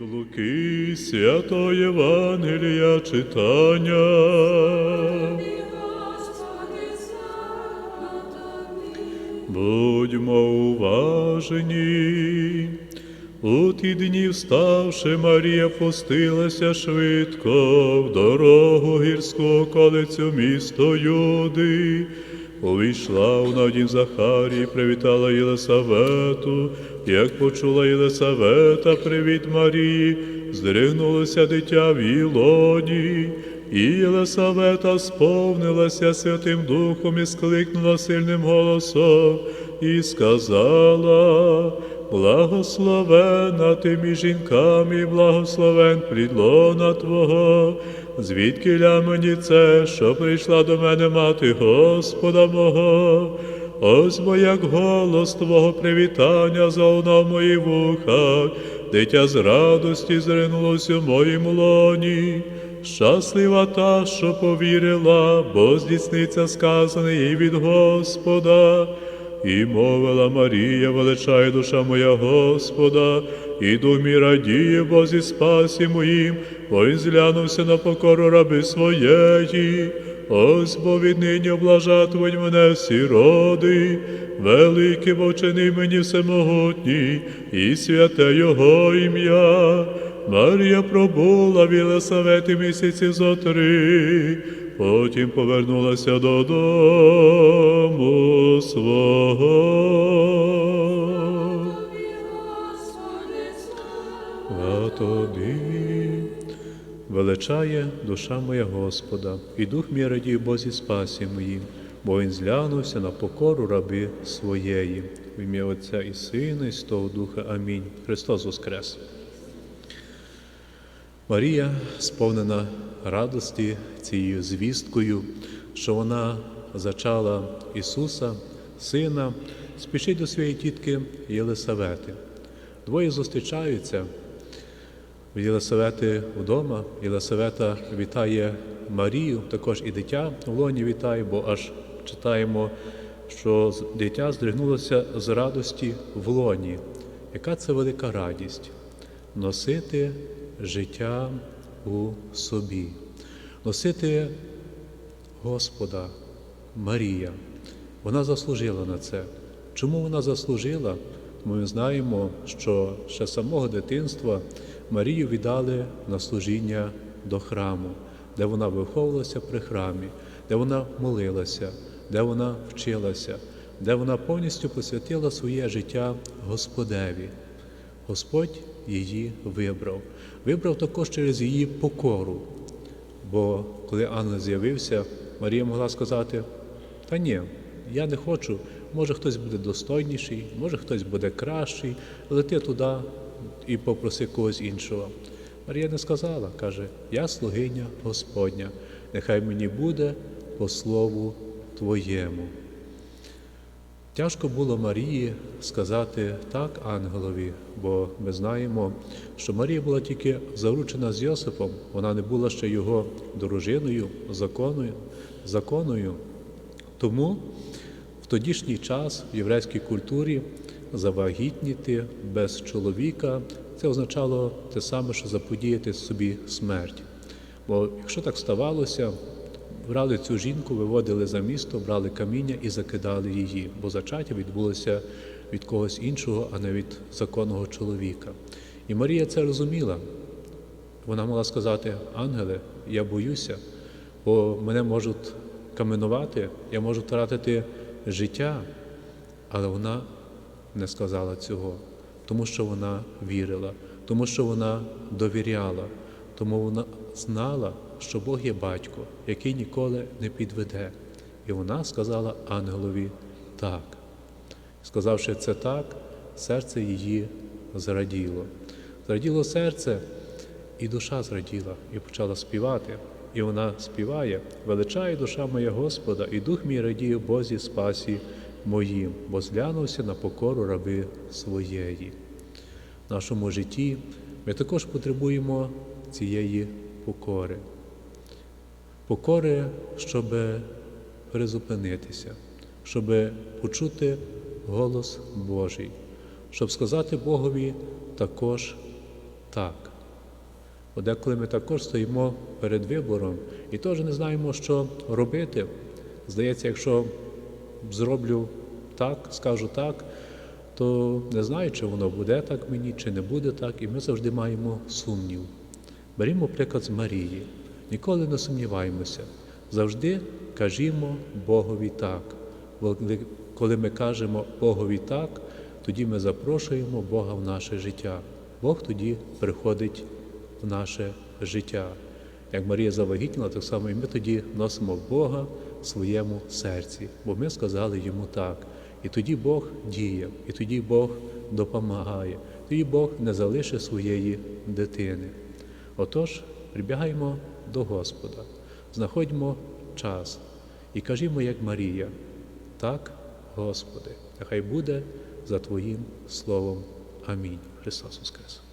Від Луки свято Євангелія читання. Будьмо уважні. У ті дні вставши, Марія пустилася швидко в дорогу гірську околицю місто Юди. Увійшла вона в дім Захарії, привітала Єлисавету. Як почула Єлисавета, привіт Марії, здригнулося дитя в її лоні. І Єлисавета сповнилася Святим Духом і скликнула сильним голосом і сказала, благословена ти між жінками, благословен плідлона Твого, звідки ля мені це, що прийшла до мене мати Господа мого. Ось бо як голос Твого привітання залунав в мої вуха, дитя з радості зринулося в моїм лоні. Щаслива та, що повірила, бо здійсниться сказане їй від Господа. І мовила Марія, величає душа моя Господа, і дух мій радіє, бо зі спасі моїм, бо він зглянувся на покору раби своєї. Ось бо віднині облажатимуть мене всі роди, великий бо вчини мені всемогутній, і святе Його ім'я. Марія пробула в Єлисавети місяці зо три, потім повернулася додому свого. А тобі величає душа моя Господа, і дух мій радіє Бозі спасі моїм, бо він зглянувся на покору раби своєї. В ім'я Отця і Сина, і Святого Духа. Амінь. Христос Воскрес! Марія, сповнена радості цією звісткою, що вона зачала Ісуса, Сина, спішить до своєї тітки Єлисавети. Двоє зустрічаються. В Єлисавети вдома. Єлисавета вітає Марію, також і дитя в лоні вітає, бо аж читаємо, що дитя здригнулося з радості в лоні. Яка це велика радість носити життя у собі, носити Господа Марія. Вона заслужила на це. Чому вона заслужила? Ми знаємо, що ще з самого дитинства Марію віддали на служіння до храму, де вона виховувалася при храмі, де вона молилася, де вона вчилася, де вона повністю посвятила своє життя Господеві. Господь її вибрав. Вибрав також через її покору. Бо коли ангел з'явився, Марія могла сказати: Та ні, я не хочу, може хтось буде достойніший, може хтось буде кращий, лети туди і попроси когось іншого. Марія не сказала, каже, я слугиня Господня, нехай мені буде по слову Твоєму. Тяжко було Марії сказати так ангелові, бо ми знаємо, що Марія була тільки заручена з Йосипом, вона не була ще його дружиною, законою, законою. Тому в тодішній час в єврейській культурі завагітніти без чоловіка це означало те саме, що заподіяти собі смерть. Бо якщо так ставалося, брали цю жінку, виводили за місто, брали каміння і закидали її, бо зачаття відбулося від когось іншого, а не від законного чоловіка. І Марія це розуміла. Вона могла сказати: Ангеле, я боюся, бо мене можуть каменувати, я можу втратити життя. Але вона не сказала цього, тому що вона вірила, тому що вона довіряла, тому вона знала, що Бог є батько, який ніколи не підведе. І вона сказала ангелові так. Сказавши це так, серце її зраділо. Зраділо серце, і душа зраділа, і почала співати. І вона співає, величає душа моя Господа, і дух мій радіє Бозі спасі моїм, бо зглянувся на покору раби своєї. В нашому житті ми також потребуємо цієї покори. Покори, щоб призупинитися, щоб почути голос Божий, щоб сказати Богові також так. От деколи ми також стоїмо перед вибором і теж не знаємо, що робити. Здається, якщо зроблю так, скажу так, то не знаю, чи воно буде так мені, чи не буде так, і ми завжди маємо сумнів. Берімо приклад з Марії. Ніколи не сумніваємося. Завжди кажімо Богові так. Коли ми кажемо Богові так, тоді ми запрошуємо Бога в наше життя. Бог тоді приходить в наше життя. Як Марія завагітніла, так само і ми тоді носимо Бога в своєму серці, бо ми сказали йому так. І тоді Бог діє, і тоді Бог допомагає, тоді Бог не залишить своєї дитини. Отож, прибігаємо до Господа, знаходьмо час і кажімо, як Марія, так, Господи, нехай буде за Твоїм Словом. Амінь. Христос Воскрес!